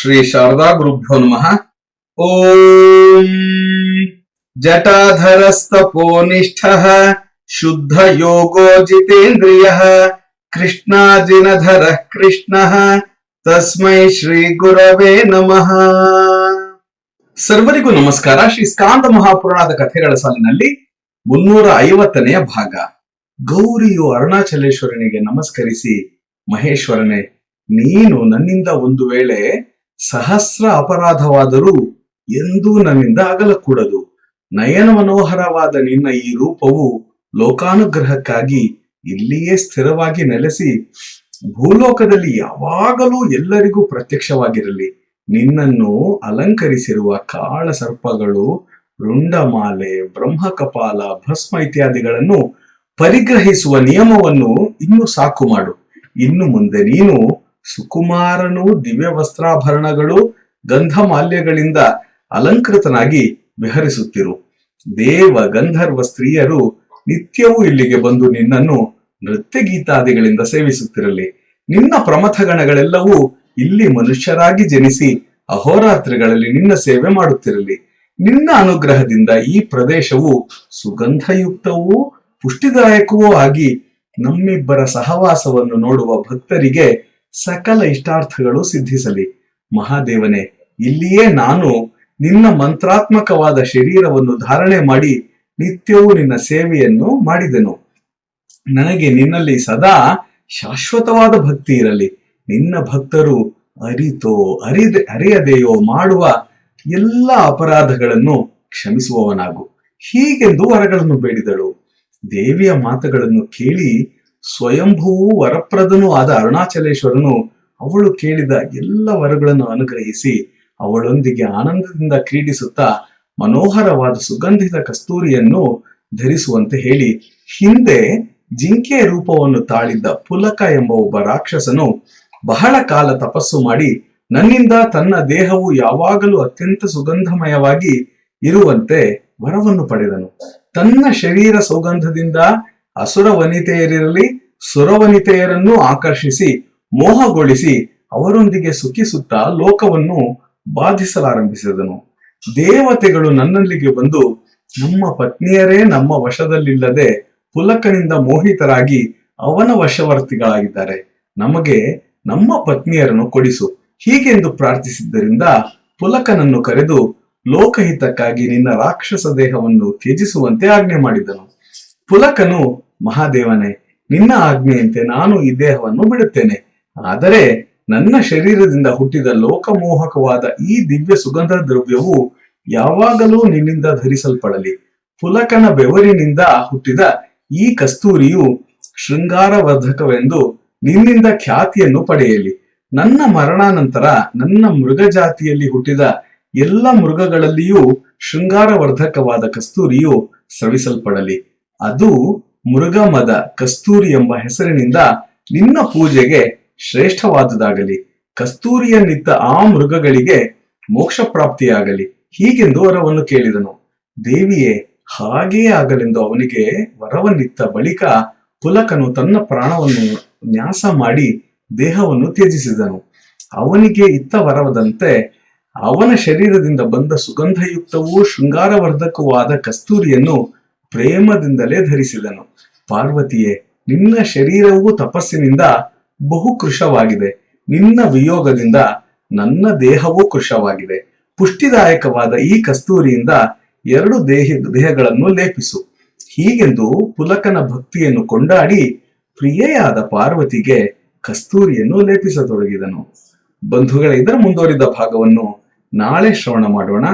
ಶ್ರೀ ಶಾರದಾ ಗುರುಭ್ಯೋ ನಮಃ. ಓಂ ಜಟಾಧರಸ್ತಪೋನಿಷ್ಠ ಶುದ್ಧ ಯೋಗೋ ಜಿತೇಂದ್ರಿಯ ಕೃಷ್ಣಾಜಿನಧರ ಕೃಷ್ಣ ತಸ್ಮೈ ಶ್ರೀ ಗುರವೇ ನಮಃ. ಸರ್ವರಿಗೂ ನಮಸ್ಕಾರ. ಶ್ರೀ ಸ್ಕಾಂದ ಮಹಾಪುರಾಣದ ಕಥೆಗಳ ಸಾಲಿನಲ್ಲಿ ಮುನ್ನೂರ ಐವತ್ತನೆಯ ಭಾಗ. ಗೌರಿಯು ಅರುಣಾಚಲೇಶ್ವರನಿಗೆ ನಮಸ್ಕರಿಸಿ, ಮಹೇಶ್ವರನೇ, ನೀನು ನನ್ನಿಂದ ಒಂದು ವೇಳೆ ಸಹಸ್ರ ಅಪರಾಧವಾದರೂ ಎಂದೂ ನನ್ನಿಂದ ಅಗಲಕೂಡದು ನಯನ ಮನೋಹರವಾದ ನಿನ್ನ ಈ ರೂಪವು ಲೋಕಾನುಗ್ರಹಕ್ಕಾಗಿ ಇಲ್ಲಿಯೇ ಸ್ಥಿರವಾಗಿ ನೆಲೆಸಿ, ಭೂಲೋಕದಲ್ಲಿ ಯಾವಾಗಲೂ ಎಲ್ಲರಿಗೂ ಪ್ರತ್ಯಕ್ಷವಾಗಿರಲಿ. ನಿನ್ನನ್ನು ಅಲಂಕರಿಸಿರುವ ಕಾಳ ಸರ್ಪಗಳು, ರುಂಡಮಾಲೆ, ಬ್ರಹ್ಮಕಪಾಲ, ಭಸ್ಮ ಇತ್ಯಾದಿಗಳನ್ನು ಪರಿಗ್ರಹಿಸುವ ನಿಯಮವನ್ನು ಇನ್ನು ಸಾಕು ಮಾಡು. ಇನ್ನು ಮುಂದೆ ನೀನು ಸುಕುಮಾರನು ದಿವ್ಯ ವಸ್ತ್ರಾಭರಣಗಳು ಗಂಧ ಮಾಲ್ಯಗಳಿಂದ ಅಲಂಕೃತನಾಗಿ ವಿಹರಿಸುತ್ತಿರು. ದೇವ ಗಂಧರ್ವ ಸ್ತ್ರೀಯರು ನಿತ್ಯವೂ ಇಲ್ಲಿಗೆ ಬಂದು ನಿನ್ನನ್ನು ನೃತ್ಯ ಗೀತಾದಿಗಳಿಂದ ಸೇವಿಸುತ್ತಿರಲಿ. ನಿನ್ನ ಪ್ರಮಥಗಣಗಳೆಲ್ಲವೂ ಇಲ್ಲಿ ಮನುಷ್ಯರಾಗಿ ಜನಿಸಿ ಅಹೋರಾತ್ರಿಗಳಲ್ಲಿ ನಿನ್ನ ಸೇವೆ ಮಾಡುತ್ತಿರಲಿ. ನಿನ್ನ ಅನುಗ್ರಹದಿಂದ ಈ ಪ್ರದೇಶವು ಸುಗಂಧಯುಕ್ತವೂ ಪುಷ್ಟಿದಾಯಕವೂ ಆಗಿ ನಮ್ಮಿಬ್ಬರ ಸಹವಾಸವನ್ನು ನೋಡುವ ಭಕ್ತರಿಗೆ ಸಕಲ ಇಷ್ಟಾರ್ಥಗಳು ಸಿದ್ಧಿಸಲಿ. ಮಹಾದೇವನೇ, ಇಲ್ಲಿಯೇ ನಾನು ನಿನ್ನ ಮಂತ್ರಾತ್ಮಕವಾದ ಶರೀರವನ್ನು ಧಾರಣೆ ಮಾಡಿ ನಿತ್ಯವೂ ನಿನ್ನ ಸೇವೆಯನ್ನು ಮಾಡಿದೆನು. ನನಗೆ ನಿನ್ನಲ್ಲಿ ಸದಾ ಶಾಶ್ವತವಾದ ಭಕ್ತಿ ಇರಲಿ. ನಿನ್ನ ಭಕ್ತರು ಅರಿತೋ, ಅರಿದೆ, ಅರಿಯದೆಯೋ ಮಾಡುವ ಎಲ್ಲ ಅಪರಾಧಗಳನ್ನು ಕ್ಷಮಿಸುವವನಾಗು. ಹೀಗೆಂದು ವರಗಳನ್ನು ಬೇಡಿದಳು. ದೇವಿಯ ಮಾತುಗಳನ್ನು ಕೇಳಿ ಸ್ವಯಂಭೂವೂ ವರಪ್ರದನೂ ಆದ ಅರುಣಾಚಲೇಶ್ವರನು ಅವಳು ಕೇಳಿದ ಎಲ್ಲ ವರಗಳನ್ನು ಅನುಗ್ರಹಿಸಿ ಅವಳೊಂದಿಗೆ ಆನಂದದಿಂದ ಕ್ರೀಡಿಸುತ್ತಾ ಮನೋಹರವಾದ ಸುಗಂಧಿತ ಕಸ್ತೂರಿಯನ್ನು ಧರಿಸುವಂತೆ ಹೇಳಿ, ಹಿಂದೆ ಜಿಂಕೆಯ ರೂಪವನ್ನು ತಾಳಿದ್ದ ಪುಲಕ ಎಂಬ ಒಬ್ಬ ರಾಕ್ಷಸನು ಬಹಳ ಕಾಲ ತಪಸ್ಸು ಮಾಡಿ, ನನ್ನಿಂದ ತನ್ನ ದೇಹವು ಯಾವಾಗಲೂ ಅತ್ಯಂತ ಸುಗಂಧಮಯವಾಗಿ ಇರುವಂತೆ ವರವನ್ನು ಪಡೆದನು. ತನ್ನ ಶರೀರ ಸೌಗಂಧದಿಂದ ಅಸುರ ವನಿತೆಯರಿರಲಿ ಸುರವನಿತೆಯರನ್ನು ಆಕರ್ಷಿಸಿ, ಮೋಹಗೊಳಿಸಿ, ಅವರೊಂದಿಗೆ ಸುಖಿಸುತ್ತಾ ಲೋಕವನ್ನು ಬಾಧಿಸಲಾರಂಭಿಸಿದನು. ದೇವತೆಗಳು ನನ್ನಲ್ಲಿಗೆ ಬಂದು, ನಮ್ಮ ಪತ್ನಿಯರೇ ನಮ್ಮ ವಶದಲ್ಲಿಲ್ಲದೆ ಪುಲಕನಿಂದ ಮೋಹಿತರಾಗಿ ಅವನ ವಶವರ್ತಿಗಳಾಗಿದ್ದಾರೆ. ನಮಗೆ ನಮ್ಮ ಪತ್ನಿಯರನ್ನು ಕೊಡಿಸು. ಹೀಗೆಂದು ಪ್ರಾರ್ಥಿಸಿದ್ದರಿಂದ ಪುಲಕನನ್ನು ಕರೆದು, ಲೋಕಹಿತಕ್ಕಾಗಿ ನಿನ್ನ ರಾಕ್ಷಸ ದೇಹವನ್ನು ತ್ಯಜಿಸುವಂತೆ ಆಜ್ಞೆ ಮಾಡಿದನು. ಪುಲಕನು, ಮಹಾದೇವನೇ, ನಿನ್ನ ಆಜ್ಞೆಯಂತೆ ನಾನು ಈ ದೇಹವನ್ನು ಬಿಡುತ್ತೇನೆ. ಆದರೆ ನನ್ನ ಶರೀರದಿಂದ ಹುಟ್ಟಿದ ಲೋಕಮೋಹಕವಾದ ಈ ದಿವ್ಯ ಸುಗಂಧ ದ್ರವ್ಯವು ಯಾವಾಗಲೂ ನಿನ್ನಿಂದ ಧರಿಸಲ್ಪಡಲಿ. ಪುಲಕನ ಬೆವರಿನಿಂದ ಹುಟ್ಟಿದ ಈ ಕಸ್ತೂರಿಯು ಶೃಂಗಾರವರ್ಧಕವೆಂದು ನಿನ್ನಿಂದ ಖ್ಯಾತಿಯನ್ನು ಪಡೆಯಲಿ. ನನ್ನ ಮರಣಾನಂತರ ನನ್ನ ಮೃಗ ಜಾತಿಯಲ್ಲಿ ಹುಟ್ಟಿದ ಎಲ್ಲ ಮೃಗಗಳಲ್ಲಿಯೂ ಶೃಂಗಾರವರ್ಧಕವಾದ ಕಸ್ತೂರಿಯು ಸ್ರವಿಸಲ್ಪಡಲಿ. ಅದು ಮೃಗಮದ ಕಸ್ತೂರಿ ಎಂಬ ಹೆಸರಿನಿಂದ ನಿನ್ನ ಪೂಜೆಗೆ ಶ್ರೇಷ್ಠವಾದುದಾಗಲಿ. ಕಸ್ತೂರಿಯನ್ನಿತ್ತ ಆ ಮೃಗಗಳಿಗೆ ಮೋಕ್ಷ ಪ್ರಾಪ್ತಿಯಾಗಲಿ. ಹೀಗೆಂದು ವರವನ್ನು ಕೇಳಿದನು. ದೇವಿಯೇ ಹಾಗೆಯೇ ಆಗಲೆಂದು ಅವನಿಗೆ ವರವನ್ನಿತ್ತ ಬಳಿಕ ಪುಲಕನು ತನ್ನ ಪ್ರಾಣವನ್ನು ನ್ಯಾಸ ಮಾಡಿ ದೇಹವನ್ನು ತ್ಯಜಿಸಿದನು. ಅವನಿಗೆ ಇತ್ತ ವರವದಂತೆ ಅವನ ಶರೀರದಿಂದ ಬಂದ ಸುಗಂಧಯುಕ್ತವೂ ಶೃಂಗಾರವರ್ಧಕವೂ ಆದ ಕಸ್ತೂರಿಯನ್ನು ಪ್ರೇಮದಿಂದಲೇ ಧರಿಸಿದನು. ಪಾರ್ವತಿಯೇ, ನಿನ್ನ ಶರೀರವು ತಪಸ್ಸಿನಿಂದ ಬಹು ಕೃಶವಾಗಿದೆ ನಿನ್ನ ವಿಯೋಗದಿಂದ ನನ್ನ ದೇಹವೂ ಕೃಶವಾಗಿದೆ. ಪುಷ್ಟಿದಾಯಕವಾದ ಈ ಕಸ್ತೂರಿಯಿಂದ ಎರಡು ದೇಹ, ದೇಹಗಳನ್ನು ಲೇಪಿಸು. ಹೀಗೆಂದು ಪುಲಕನ ಭಕ್ತಿಯನ್ನು ಕೊಂಡಾಡಿ ಪ್ರಿಯೆಯಾದ ಪಾರ್ವತಿಗೆ ಕಸ್ತೂರಿಯನ್ನು ಲೇಪಿಸತೊಡಗಿದನು. ಬಂಧುಗಳ, ಇದರ ಮುಂದುವರಿದ ಭಾಗವನ್ನು ನಾಳೆ ಶ್ರವಣ ಮಾಡೋಣ.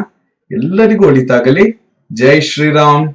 ಎಲ್ಲರಿಗೂ ಒಳಿತಾಗಲಿ. ಜೈ ಶ್ರೀರಾಮ್.